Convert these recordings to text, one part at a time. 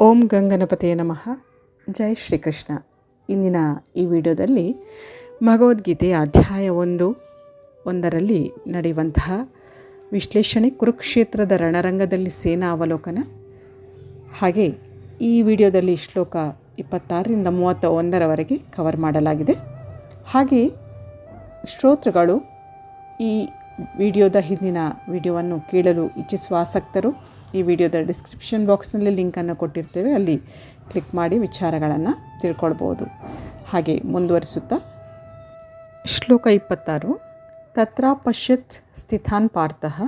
ಓಂ ಗಂಗನಪತಿಯ ನಮಃ. ಜೈ ಶ್ರೀಕೃಷ್ಣ. ಇಂದಿನ ಈ ವಿಡಿಯೋದಲ್ಲಿ ಭಗವದ್ಗೀತೆಯ ಅಧ್ಯಾಯ ಒಂದು, ಒಂದರಲ್ಲಿ ನಡೆಯುವಂತಹ ವಿಶ್ಲೇಷಣೆ ಕುರುಕ್ಷೇತ್ರದ ರಣರಂಗದಲ್ಲಿ ಸೇನಾ ಅವಲೋಕನ ಹಾಗೆ ಈ ವಿಡಿಯೋದಲ್ಲಿ ಶ್ಲೋಕ ಇಪ್ಪತ್ತಾರರಿಂದ ಮೂವತ್ತ ಒಂದರವರೆಗೆ ಕವರ್ ಮಾಡಲಾಗಿದೆ. ಹಾಗೆ ಶ್ರೋತೃಗಳು ಈ ವಿಡಿಯೋದ ಹಿಂದಿನ ವಿಡಿಯೋವನ್ನು ಕೇಳಲು ಇಚ್ಛಿಸುವ ಆಸಕ್ತರು ಈ ವಿಡಿಯೋದ ಡಿಸ್ಕ್ರಿಪ್ಷನ್ ಬಾಕ್ಸ್ನಲ್ಲಿ ಲಿಂಕನ್ನು ಕೊಟ್ಟಿರ್ತೇವೆ. ಅಲ್ಲಿ ಕ್ಲಿಕ್ ಮಾಡಿ ವಿಚಾರಗಳನ್ನು ತಿಳ್ಕೊಳ್ಬೋದು. ಹಾಗೆ ಮುಂದುವರಿಸುತ್ತಾ. ಶ್ಲೋಕ ಇಪ್ಪತ್ತಾರು. ತತ್ರ ಪಶ್ಯತ್ ಸ್ಥಿತಾನ್ ಪಾರ್ಥಃ.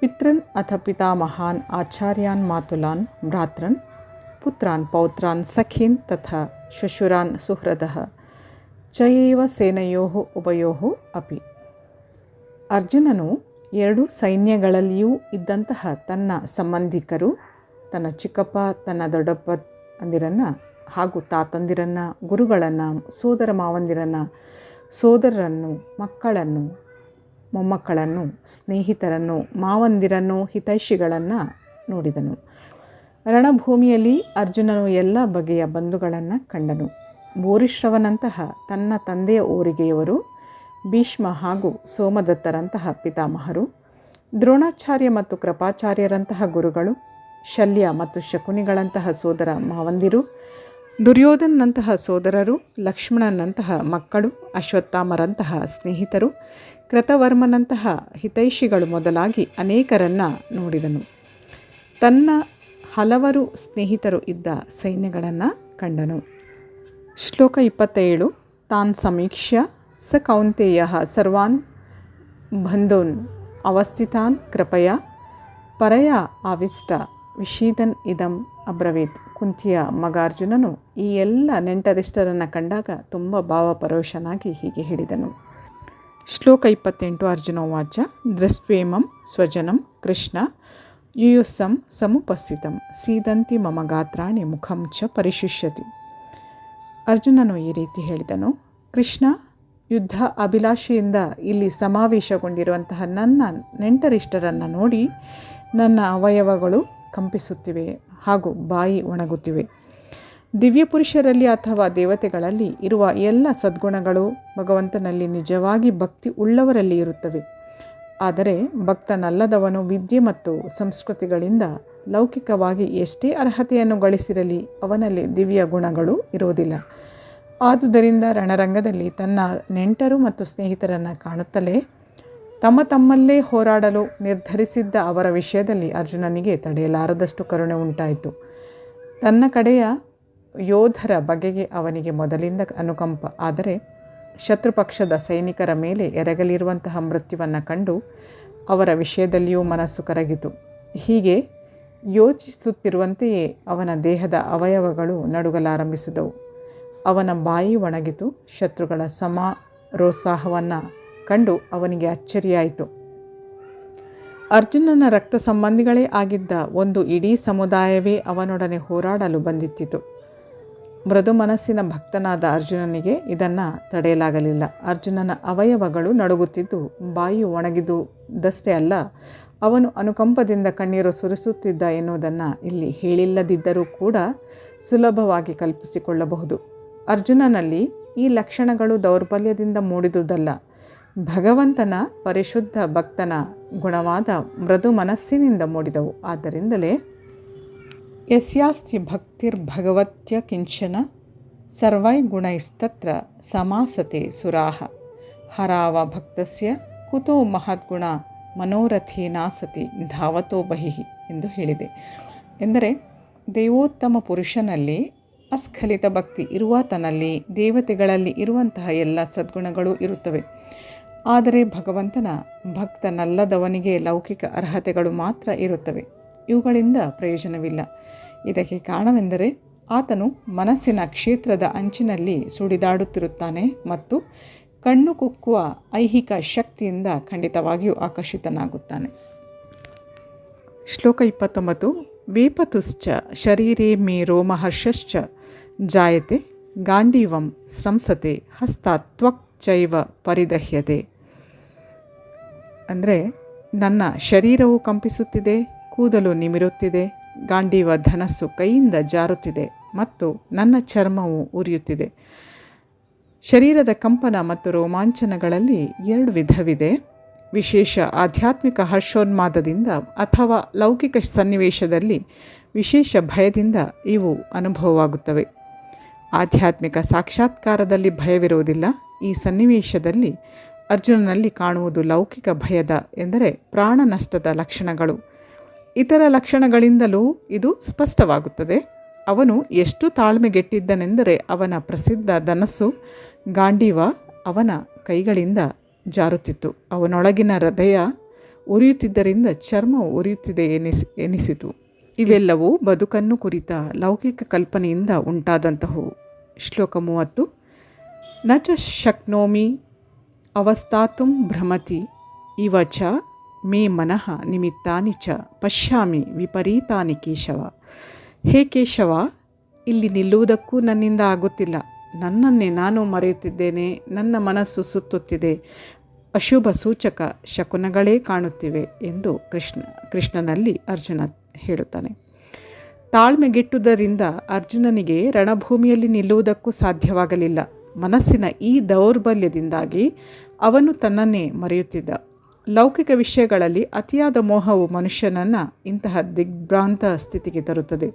ಪಿತೃನ್ ಅಥ ಪಿತಾಮಹಾನ್ ಆಚಾರ್ಯಾನ್ ಮಾತುಲಾನ್ ಭ್ರಾತೃನ್ ಪುತ್ರಾನ್ ಪೌತ್ರಾನ್ ಸಖೀನ್ ತಥಾ ಶ್ವಶುರಾನ್ ಸುಹೃದಃ ಚಯೈವ ಸೇನೆಯೋ ಉಭಯೋ ಅಪಿ. ಅರ್ಜುನನು ಎರಡು ಸೈನ್ಯಗಳಲ್ಲಿಯೂ ಇದ್ದಂತಹ ತನ್ನ ಸಂಬಂಧಿಕರು, ತನ್ನ ಚಿಕ್ಕಪ್ಪ, ತನ್ನ ದೊಡ್ಡಪ್ಪ ಅಂದಿರನ್ನು ಹಾಗೂ ತಾತಂದಿರನ್ನು, ಗುರುಗಳನ್ನು, ಸೋದರ ಮಾವಂದಿರನ್ನು, ಸೋದರರನ್ನು, ಮಕ್ಕಳನ್ನು, ಮೊಮ್ಮಕ್ಕಳನ್ನು, ಸ್ನೇಹಿತರನ್ನು, ಮಾವಂದಿರನ್ನು, ಹಿತೈಷಿಗಳನ್ನು ನೋಡಿದನು. ರಣಭೂಮಿಯಲ್ಲಿ ಅರ್ಜುನನು ಎಲ್ಲ ಬಗೆಯ ಬಂಧುಗಳನ್ನು ಕಂಡನು. ಭೂರಿಶ್ರವನಂತಹ ತನ್ನ ತಂದೆಯ ಊರಿಗೆಯವರು ಭೀಷ್ಮ ಹಾಗೂ ಸೋಮದತ್ತರಂತಹ ಪಿತಾಮಹರು, ದ್ರೋಣಾಚಾರ್ಯ ಮತ್ತು ಕೃಪಾಚಾರ್ಯರಂತಹ ಗುರುಗಳು, ಶಲ್ಯ ಮತ್ತು ಶಕುನಿಗಳಂತಹ ಸೋದರ ಮಾವಂದಿರು, ದುರ್ಯೋಧನ್ನಂತಹ ಸೋದರರು, ಲಕ್ಷ್ಮಣನಂತಹ ಮಕ್ಕಳು, ಅಶ್ವತ್ಥಾಮರಂತಹ ಸ್ನೇಹಿತರು, ಕೃತವರ್ಮನಂತಹ ಹಿತೈಷಿಗಳು ಮೊದಲಾಗಿ ಅನೇಕರನ್ನು ನೋಡಿದನು. ತನ್ನ ಹಲವರು ಸ್ನೇಹಿತರು ಇದ್ದ ಸೈನ್ಯಗಳನ್ನು ಕಂಡನು. ಶ್ಲೋಕ ಇಪ್ಪತ್ತೇಳು, ತಾನ್ ಸಮೀಕ್ಷ್ಯ ಸ कौन्तेयः ಸರ್ವಾನ್ ಬಂಧೋನ್ ಅವಸ್ಥಿತಾನ್ ಕೃಪಯ ಪರಯ ಆವಿಷ್ಟ ವಿಷೀದನ್ ಇದಂ ಅಬ್ರವೀತ್. ಕುಂತಿಯ ಮಗಾರ್ಜುನನು ಈ ಎಲ್ಲ ನೆಂಟರಿಷ್ಟರನ್ನು ಕಂಡಾಗ ತುಂಬ ಭಾವಪರೋಷನಾಗಿ ಹೀಗೆ ಹೇಳಿದನು. ಶ್ಲೋಕ ಇಪ್ಪತ್ತೆಂಟು ಅರ್ಜುನ ವಾಚ ದೃಷ್ಟ್ವೇಮಂ ಸ್ವಜನಂ ಕೃಷ್ಣ ಯುಯುಸ್ಸಂ ಸಮುಪಸ್ಥಿತಂ, ಸೀದಂತಿ ಮಮ ಗಾತ್ರಾಣಿ ಮುಖಂ ಚ ಪರಿಶುಷ್ಯತಿ. ಅರ್ಜುನನು ಈ ರೀತಿ ಹೇಳಿದನು, ಕೃಷ್ಣ ಯುದ್ಧ ಅಭಿಲಾಷೆಯಿಂದ ಇಲ್ಲಿ ಸಮಾವೇಶಗೊಂಡಿರುವಂತಹ ನನ್ನ ನೆಂಟರಿಷ್ಟರನ್ನು ನೋಡಿ ನನ್ನ ಅವಯವಗಳು ಕಂಪಿಸುತ್ತಿವೆ ಹಾಗೂ ಬಾಯಿ ಒಣಗುತ್ತಿವೆ. ದಿವ್ಯ ಪುರುಷರಲ್ಲಿ ಅಥವಾ ದೇವತೆಗಳಲ್ಲಿ ಇರುವ ಎಲ್ಲ ಸದ್ಗುಣಗಳು ಭಗವಂತನಲ್ಲಿ ನಿಜವಾಗಿ ಭಕ್ತಿ ಉಳ್ಳವರಲ್ಲಿ ಇರುತ್ತವೆ. ಆದರೆ ಭಕ್ತನಲ್ಲದವನು ವಿದ್ಯೆ ಮತ್ತು ಸಂಸ್ಕೃತಿಗಳಿಂದ ಲೌಕಿಕವಾಗಿ ಎಷ್ಟೇ ಅರ್ಹತೆಯನ್ನು ಗಳಿಸಿರಲಿ ಅವನಲ್ಲಿ ದಿವ್ಯ ಗುಣಗಳು ಇರುವುದಿಲ್ಲ. ಆದುದರಿಂದ ರಣರಂಗದಲ್ಲಿ ತನ್ನ ನೆಂಟರು ಮತ್ತು ಸ್ನೇಹಿತರನ್ನು ಕಾಣುತ್ತಲೇ ತಮ್ಮ ತಮ್ಮಲ್ಲೇ ಹೋರಾಡಲು ನಿರ್ಧರಿಸಿದ್ದ ಅವರ ವಿಷಯದಲ್ಲಿ ಅರ್ಜುನನಿಗೆ ತಡೆಯಲಾರದಷ್ಟು ಕರುಣೆ ಉಂಟಾಯಿತು. ತನ್ನ ಕಡೆಯ ಯೋಧರ ಬಗೆಗೆ ಅವನಿಗೆ ಮೊದಲಿಂದ ಅನುಕಂಪ. ಆದರೆ ಶತ್ರುಪಕ್ಷದ ಸೈನಿಕರ ಮೇಲೆ ಎರಗಲಿರುವಂತಹ ಮೃತ್ಯುವನ್ನು ಕಂಡು ಅವರ ವಿಷಯದಲ್ಲಿಯೂ ಮನಸ್ಸು ಕರಗಿತು. ಹೀಗೆ ಯೋಚಿಸುತ್ತಿರುವಂತೆಯೇ ಅವನ ದೇಹದ ಅವಯವಗಳು ನಡುಗಲಾರಂಭಿಸಿದವು. ಅವನ ಬಾಯಿ ಒಣಗಿತು, ಶತ್ರುಗಳ ಸಮಾರೋತ್ಸಾಹವನ್ನು ಕಂಡು ಅವನಿಗೆ ಅಚ್ಚರಿಯಾಯಿತು. ಅರ್ಜುನನ ರಕ್ತ ಸಂಬಂಧಿಗಳೇ ಆಗಿದ್ದ ಒಂದು ಇಡೀ ಸಮುದಾಯವೇ ಅವನೊಡನೆ ಹೋರಾಡಲು ಬಂದಿತ್ತಿತು. ಮೃದು ಮನಸ್ಸಿನ ಭಕ್ತನಾದ ಅರ್ಜುನನಿಗೆ ಇದನ್ನು ತಡೆಯಲಾಗಲಿಲ್ಲ. ಅರ್ಜುನನ ಅವಯವಗಳು ನಡುಗುತ್ತಿದ್ದು, ಬಾಯಿ ಒಣಗಿದುದಷ್ಟೇ ಅಲ್ಲ, ಅವನು ಅನುಕಂಪದಿಂದ ಕಣ್ಣೀರು ಸುರಿಸುತ್ತಿದ್ದ ಎನ್ನುವುದನ್ನು ಇಲ್ಲಿ ಹೇಳಿಲ್ಲದಿದ್ದರೂ ಕೂಡ ಸುಲಭವಾಗಿ ಕಲ್ಪಿಸಿಕೊಳ್ಳಬಹುದು. ಅರ್ಜುನನಲ್ಲಿ ಈ ಲಕ್ಷಣಗಳು ದೌರ್ಬಲ್ಯದಿಂದ ಮೂಡಿದುದಲ್ಲ. ಭಗವಂತನ ಪರಿಶುದ್ಧ ಭಕ್ತನ ಗುಣವಾದ ಮೃದು ಮನಸ್ಸಿನಿಂದ ಮೂಡಿದವು. ಆದ್ದರಿಂದಲೇ ಯಸ್ಯಾಸ್ತಿ ಭಕ್ತಿರ್ಭಗವತ್ಯ ಕಿಂಚನ ಸರ್ವೈ ಗುಣೈಸ್ತತ್ರ ಸಮಾಸತೆ ಸುರಾಹ. ಹರಾವ ಭಕ್ತಸ್ಯ ಕುತೋ ಮಹದ್ಗುಣ ಮನೋರಥಿ ನಾಸತಿ ಧಾವತೋ ಬಹಿಹಿ ಎಂದು ಹೇಳಿದೆ. ಎಂದರೆ ದೇವೋತ್ತಮ ಪುರುಷನಲ್ಲಿ ಅಸ್ಖಲಿತ ಭಕ್ತಿ ಇರುವಾತನಲ್ಲಿ ದೇವತೆಗಳಲ್ಲಿ ಇರುವಂತಹ ಎಲ್ಲ ಸದ್ಗುಣಗಳು ಇರುತ್ತವೆ. ಆದರೆ ಭಗವಂತನ ಭಕ್ತನಲ್ಲದವನಿಗೆ ಲೌಕಿಕ ಅರ್ಹತೆಗಳು ಮಾತ್ರ ಇರುತ್ತವೆ. ಇವುಗಳಿಂದ ಪ್ರಯೋಜನವಿಲ್ಲ. ಇದಕ್ಕೆ ಕಾರಣವೆಂದರೆ ಆತನು ಮನಸ್ಸಿನ ಕ್ಷೇತ್ರದ ಅಂಚಿನಲ್ಲಿ ಸುಡಿದಾಡುತ್ತಿರುತ್ತಾನೆ ಮತ್ತು ಕಣ್ಣು ಕುಕ್ಕುವ ಐಹಿಕ ಶಕ್ತಿಯಿಂದ ಖಂಡಿತವಾಗಿಯೂ ಆಕರ್ಷಿತನಾಗುತ್ತಾನೆ. ಶ್ಲೋಕ ಇಪ್ಪತ್ತೊಂಬತ್ತು. ವೇಪತುಶ್ಚ ಶರೀರೇ ಮೇ ರೋಮಹರ್ಷಶ್ಚ ಜಾಯತೆ ಗಾಂಡೀವಂ ಸ್ರಂಸತೆ ಹಸ್ತ ತ್ವಕ್ ಚೈವ ಪರಿದಹ್ಯತೆ ಅಂದರೆ, ನನ್ನ ಶರೀರವು ಕಂಪಿಸುತ್ತಿದೆ, ಕೂದಲು ನಿಮಿರುತ್ತಿದೆ, ಗಾಂಡೀವ ಧನಸ್ಸು ಕೈಯಿಂದ ಜಾರುತ್ತಿದೆ ಮತ್ತು ನನ್ನ ಚರ್ಮವು ಉರಿಯುತ್ತಿದೆ. ಶರೀರದ ಕಂಪನ ಮತ್ತು ರೋಮಾಂಚನಗಳಲ್ಲಿ ಎರಡು ವಿಧವಿದೆ. ವಿಶೇಷ ಆಧ್ಯಾತ್ಮಿಕ ಹರ್ಷೋನ್ಮಾದದಿಂದ ಅಥವಾ ಲೌಕಿಕ ಸನ್ನಿವೇಶದಲ್ಲಿ ವಿಶೇಷ ಭಯದಿಂದ ಇವು ಅನುಭವವಾಗುತ್ತವೆ. ಆಧ್ಯಾತ್ಮಿಕ ಸಾಕ್ಷಾತ್ಕಾರದಲ್ಲಿ ಭಯವಿರುವುದಿಲ್ಲ, ಈ ಸನ್ನಿವೇಶದಲ್ಲಿ ಅರ್ಜುನನಲ್ಲಿ ಕಾಣುವುದು ಲೌಕಿಕ ಭಯದ ಎಂದರೆ ಪ್ರಾಣ ನಷ್ಟದ ಲಕ್ಷಣಗಳು. ಇತರ ಲಕ್ಷಣಗಳಿಂದಲೂ ಇದು ಸ್ಪಷ್ಟವಾಗುತ್ತದೆ. ಅವನು ಎಷ್ಟು ತಾಳ್ಮೆಗೆಟ್ಟಿದ್ದನೆಂದರೆ ಅವನ ಪ್ರಸಿದ್ಧ ಧನಸ್ಸು ಗಾಂಡೀವ ಅವನ ಕೈಗಳಿಂದ ಜಾರುತ್ತಿತ್ತು. ಅವನೊಳಗಿನ ಹೃದಯ ಉರಿಯುತ್ತಿದ್ದರಿಂದ ಚರ್ಮ ಉರಿಯುತ್ತಿದೆ ಎನಿಸಿ, ಎನಿಸಿತು. ಇವೆಲ್ಲವೂ ಬದುಕನ್ನು ಕುರಿತ ಲೌಕಿಕ ಕಲ್ಪನೆಯಿಂದ ಉಂಟಾದಂತಹವು. ಶ್ಲೋಕ ಮೂವತ್ತು. ನ ಚ ಶಕ್ನೋಮಿ ಅವಸ್ಥಾತು ಭ್ರಮತಿ ಇವ ಚ ಮೇ ಮನಃ ನಿಮಿತ್ತಾನಿ ಚ ಪಶ್ಯಾಮಿ ವಿಪರೀತಾನಿ ಕೇಶವ. ಹೇ ಕೇಶವ, ಇಲ್ಲಿ ನಿಲ್ಲುವುದಕ್ಕೂ ನನ್ನಿಂದ ಆಗುತ್ತಿಲ್ಲ. ನನ್ನನ್ನೇ ನಾನು ಮರೆಯುತ್ತಿದ್ದೇನೆ, ನನ್ನ ಮನಸ್ಸು ಸುತ್ತುತ್ತಿದೆ, ಅಶುಭ ಸೂಚಕ ಶಕುನಗಳೇ ಕಾಣುತ್ತಿವೆ ಎಂದು ಕೃಷ್ಣ, ಕೃಷ್ಣನಲ್ಲಿ ಅರ್ಜುನ ಹೇಳುತ್ತಾನೆ. ತಾಳ್ಮೆಗೆಟ್ಟುದರಿಂದ ಅರ್ಜುನನಿಗೆ ರಣಭೂಮಿಯಲ್ಲಿ ನಿಲ್ಲುವುದಕ್ಕೂ ಸಾಧ್ಯವಾಗಲಿಲ್ಲ. ಮನಸ್ಸಿನ ಈ ದೌರ್ಬಲ್ಯದಿಂದಾಗಿ ಅವನು ತನ್ನನ್ನೇ ಮರೆಯುತ್ತಿದ್ದ. ಲೌಕಿಕ ವಿಷಯಗಳಲ್ಲಿ ಅತಿಯಾದ ಮೋಹವು ಮನುಷ್ಯನನ್ನು ಇಂತಹ ದಿಗ್ಭ್ರಾಂತ ಸ್ಥಿತಿಗೆ ತರುತ್ತದೆ.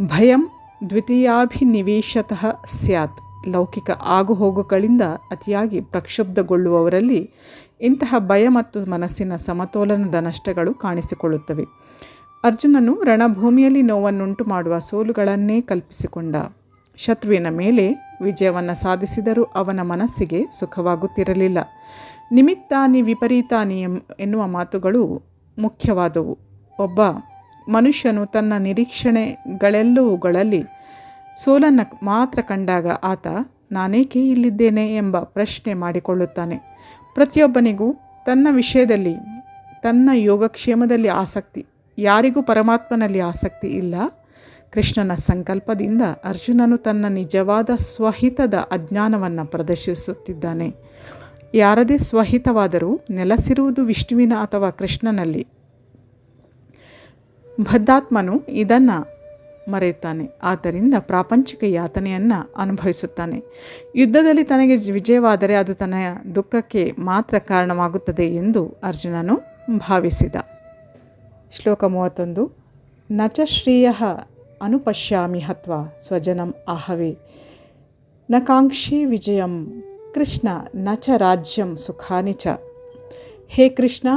ಭಯಂ ದ್ವಿತೀಯಾಭಿನಿವೇಶತಃ ಸ್ಯಾತ್. ಲೌಕಿಕ ಆಗುಹೋಗುಗಳಿಂದ ಅತಿಯಾಗಿ ಪ್ರಕ್ಷುಬ್ಧಗೊಳ್ಳುವವರಲ್ಲಿ ಇಂತಹ ಭಯ ಮತ್ತು ಮನಸ್ಸಿನ ಸಮತೋಲನದ ನಷ್ಟಗಳು ಕಾಣಿಸಿಕೊಳ್ಳುತ್ತವೆ. ಅರ್ಜುನನು ರಣಭೂಮಿಯಲ್ಲಿ ನೋವನ್ನುಂಟು ಮಾಡುವ ಸೋಲುಗಳನ್ನೇ ಕಲ್ಪಿಸಿಕೊಂಡ. ಶತ್ರುವಿನ ಮೇಲೆ ವಿಜಯವನ್ನು ಸಾಧಿಸಿದರೂ ಅವನ ಮನಸ್ಸಿಗೆ ಸುಖವಾಗುತ್ತಿರಲಿಲ್ಲ. ನಿಮಿತ್ತಾನಿ ವಿಪರೀತಾನಿ ಎನ್ನುವ ಮಾತುಗಳು ಮುಖ್ಯವಾದವು. ಒಬ್ಬ ಮನುಷ್ಯನು ತನ್ನ ನಿರೀಕ್ಷಣೆಗಳೆಲ್ಲವುಗಳಲ್ಲಿ ಸೋಲನ್ನು ಮಾತ್ರ ಕಂಡಾಗ ಆತ, ನಾನೇಕೆ ಇಲ್ಲಿದ್ದೇನೆ ಎಂಬ ಪ್ರಶ್ನೆ ಮಾಡಿಕೊಳ್ಳುತ್ತಾನೆ. ಪ್ರತಿಯೊಬ್ಬನಿಗೂ ತನ್ನ ವಿಷಯದಲ್ಲಿ, ತನ್ನ ಯೋಗಕ್ಷೇಮದಲ್ಲಿ ಆಸಕ್ತಿ ಯಾರಿಗೂ ಪರಮಾತ್ಮನಲ್ಲಿ ಆಸಕ್ತಿ ಇಲ್ಲ. ಕೃಷ್ಣನ ಸಂಕಲ್ಪದಿಂದ ಅರ್ಜುನನು ತನ್ನ ನಿಜವಾದ ಸ್ವಹಿತದ ಅಜ್ಞಾನವನ್ನು ಪ್ರದರ್ಶಿಸುತ್ತಿದ್ದಾನೆ. ಯಾರದೇ ಸ್ವಹಿತವಾದರೂ ನೆಲೆಸಿರುವುದು ವಿಷ್ಣುವಿನ ಅಥವಾ ಕೃಷ್ಣನಲ್ಲಿ. ಬದ್ಧಾತ್ಮನು ಇದನ್ನು ಮರೆಯುತ್ತಾನೆ. ಆದ್ದರಿಂದ ಪ್ರಾಪಂಚಿಕ ಯಾತನೆಯನ್ನು ಅನುಭವಿಸುತ್ತಾನೆ. ಯುದ್ಧದಲ್ಲಿ ತನಗೆ ವಿಜಯವಾದರೆ ಅದು ತನ್ನ ದುಃಖಕ್ಕೆ ಮಾತ್ರ ಕಾರಣವಾಗುತ್ತದೆ ಎಂದು ಅರ್ಜುನನು ಭಾವಿಸಿದ. ಶ್ಲೋಕ ಮೂವತ್ತೊಂದು. ನಚ ಶ್ರೇಯ ಅನುಪಶ್ಯಾಮಿ ಹತ್ವ ಸ್ವಜನಂ ಆಹವೆ. ನ ಕಾಂಕ್ಷಿ ವಿಜಯಂ ಕೃಷ್ಣ ನಚ ರಾಜ್ಯಂ ಸುಖಾನಿ ಚ. ಹೇ ಕೃಷ್ಣ,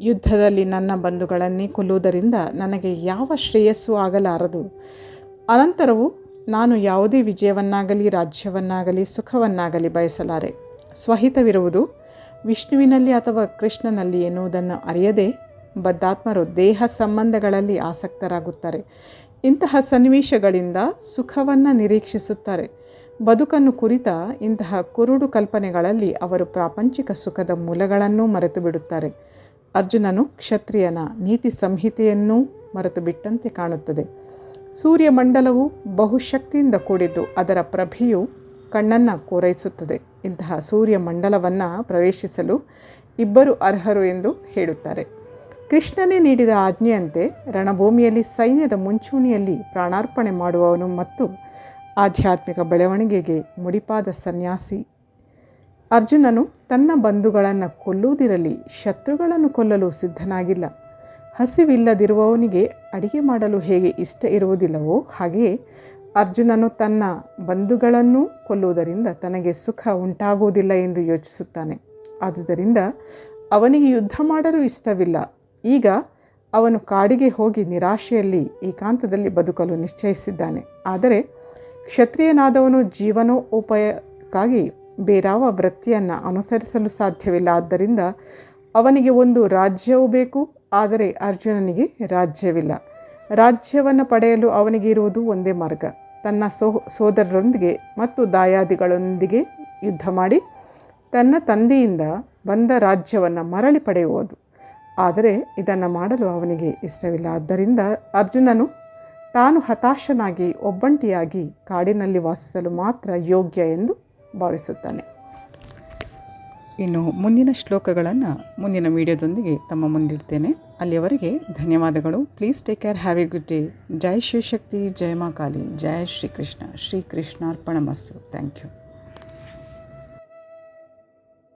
ಯುದ್ಧದಲ್ಲಿ ನನ್ನ ಬಂಧುಗಳನ್ನೇ ಕೊಲ್ಲುವುದರಿಂದ ನನಗೆ ಯಾವ ಶ್ರೇಯಸ್ಸು ಆಗಲಾರದು. ಅನಂತರವು ನಾನು ಯಾವುದೇ ವಿಜಯವನ್ನಾಗಲಿ ರಾಜ್ಯವನ್ನಾಗಲಿ ಸುಖವನ್ನಾಗಲಿ ಬಯಸಲಾರೆ. ಸ್ವಹಿತವಿರುವುದು ವಿಷ್ಣುವಿನಲ್ಲಿ ಅಥವಾ ಕೃಷ್ಣನಲ್ಲಿ ಎನ್ನುವುದನ್ನು ಅರಿಯದೆ ಬದ್ಧಾತ್ಮರು ದೇಹ ಸಂಬಂಧಗಳಲ್ಲಿ ಆಸಕ್ತರಾಗುತ್ತಾರೆ. ಇಂತಹ ಸನ್ನಿವೇಶಗಳಿಂದ ಸುಖವನ್ನು ನಿರೀಕ್ಷಿಸುತ್ತಾರೆ. ಬದುಕನ್ನು ಕುರಿತ ಇಂತಹ ಕುರುಡು ಕಲ್ಪನೆಗಳಲ್ಲಿ ಅವರು ಪ್ರಾಪಂಚಿಕ ಸುಖದ ಮೂಲಗಳನ್ನೂ ಮರೆತು ಬಿಡುತ್ತಾರೆ ಅರ್ಜುನನು ಕ್ಷತ್ರಿಯನ ನೀತಿ ಸಂಹಿತೆಯನ್ನೂ ಮರೆತು ಬಿಟ್ಟಂತೆ ಕಾಣುತ್ತದೆ. ಸೂರ್ಯಮಂಡಲವು ಬಹುಶಕ್ತಿಯಿಂದ ಕೂಡಿದ್ದು ಅದರ ಪ್ರಭೆಯು ಕಣ್ಣನ್ನು ಕೋರೈಸುತ್ತದೆ ಇಂತಹ ಸೂರ್ಯಮಂಡಲವನ್ನು ಪ್ರವೇಶಿಸಲು ಇಬ್ಬರು ಅರ್ಹರು ಎಂದು ಹೇಳುತ್ತಾರೆ. ಕೃಷ್ಣನೇ ನೀಡಿದ ಆಜ್ಞೆಯಂತೆ ರಣಭೂಮಿಯಲ್ಲಿ ಸೈನ್ಯದ ಮುಂಚೂಣಿಯಲ್ಲಿ ಪ್ರಾಣಾರ್ಪಣೆ ಮಾಡುವವನು ಮತ್ತು ಆಧ್ಯಾತ್ಮಿಕ ಬೆಳವಣಿಗೆಗೆ ಮುಡಿಪಾದ ಸನ್ಯಾಸಿ. ಅರ್ಜುನನು ತನ್ನ ಬಂಧುಗಳನ್ನು ಕೊಲ್ಲುವುದಿರಲಿ, ಶತ್ರುಗಳನ್ನು ಕೊಲ್ಲಲು ಸಿದ್ಧನಾಗಿಲ್ಲ. ಹಸಿವಿಲ್ಲದಿರುವವನಿಗೆ ಅಡಿಗೆ ಮಾಡಲು ಹೇಗೆ ಇಷ್ಟ ಇರುವುದಿಲ್ಲವೋ ಹಾಗೆಯೇ ಅರ್ಜುನನು ತನ್ನ ಬಂಧುಗಳನ್ನು ಕೊಲ್ಲುವುದರಿಂದ ತನಗೆ ಸುಖ ಉಂಟಾಗುವುದಿಲ್ಲ ಎಂದು ಯೋಚಿಸುತ್ತಾನೆ. ಆದುದರಿಂದ ಅವನಿಗೆ ಯುದ್ಧ ಮಾಡಲು ಇಷ್ಟವಿಲ್ಲ. ಈಗ ಅವನು ಕಾಡಿಗೆ ಹೋಗಿ ನಿರಾಶೆಯಲ್ಲಿ ಏಕಾಂತದಲ್ಲಿ ಬದುಕಲು ನಿಶ್ಚಯಿಸಿದ್ದಾನೆ. ಆದರೆ ಕ್ಷತ್ರಿಯನಾದವನು ಜೀವನೋಪಾಯಕ್ಕಾಗಿ ಬೇರಾವ ವೃತ್ತಿಯನ್ನು ಅನುಸರಿಸಲು ಸಾಧ್ಯವಿಲ್ಲ. ಆದ್ದರಿಂದ ಅವನಿಗೆ ಒಂದು ರಾಜ್ಯವೂ ಬೇಕು, ಆದರೆ ಅರ್ಜುನನಿಗೆ ರಾಜ್ಯವಿಲ್ಲ. ರಾಜ್ಯವನ್ನು ಪಡೆಯಲು ಅವನಿಗೆ ಇರುವುದು ಒಂದೇ ಮಾರ್ಗ. ತನ್ನ ಸೋ, ಸೋದರರೊಂದಿಗೆ ಮತ್ತು ದಾಯಾದಿಗಳೊಂದಿಗೆ ಯುದ್ಧ ಮಾಡಿ ತನ್ನ ತಂದೆಯಿಂದ ಬಂದ ರಾಜ್ಯವನ್ನು ಮರಳಿ ಪಡೆಯುವುದು. ಆದರೆ ಇದನ್ನು ಮಾಡಲು ಅವನಿಗೆ ಇಷ್ಟವಿಲ್ಲ. ಆದ್ದರಿಂದ ಅರ್ಜುನನು ತಾನು ಹತಾಶನಾಗಿ ಒಬ್ಬಂಟಿಯಾಗಿ ಕಾಡಿನಲ್ಲಿ ವಾಸಿಸಲು ಮಾತ್ರ ಯೋಗ್ಯ ಎಂದು ಭಾವಿಸುತ್ತಾನೆ. ಇನ್ನು ಮುಂದಿನ ಶ್ಲೋಕಗಳನ್ನು ಮುಂದಿನ ವಿಡಿಯೋದೊಂದಿಗೆ ತಮ್ಮ ಮುಂದಿಡ್ತೇನೆ. ಅಲ್ಲಿಯವರೆಗೆ ಧನ್ಯವಾದಗಳು. Please take care have a good day Jai Shivashakti ಜಯ ಮಾ ಕಾಲಿ. ಜಯ ಶ್ರೀಕೃಷ್ಣ. ಶ್ರೀಕೃಷ್ಣಾರ್ಪಣ ಮಸ್ತು. Thank you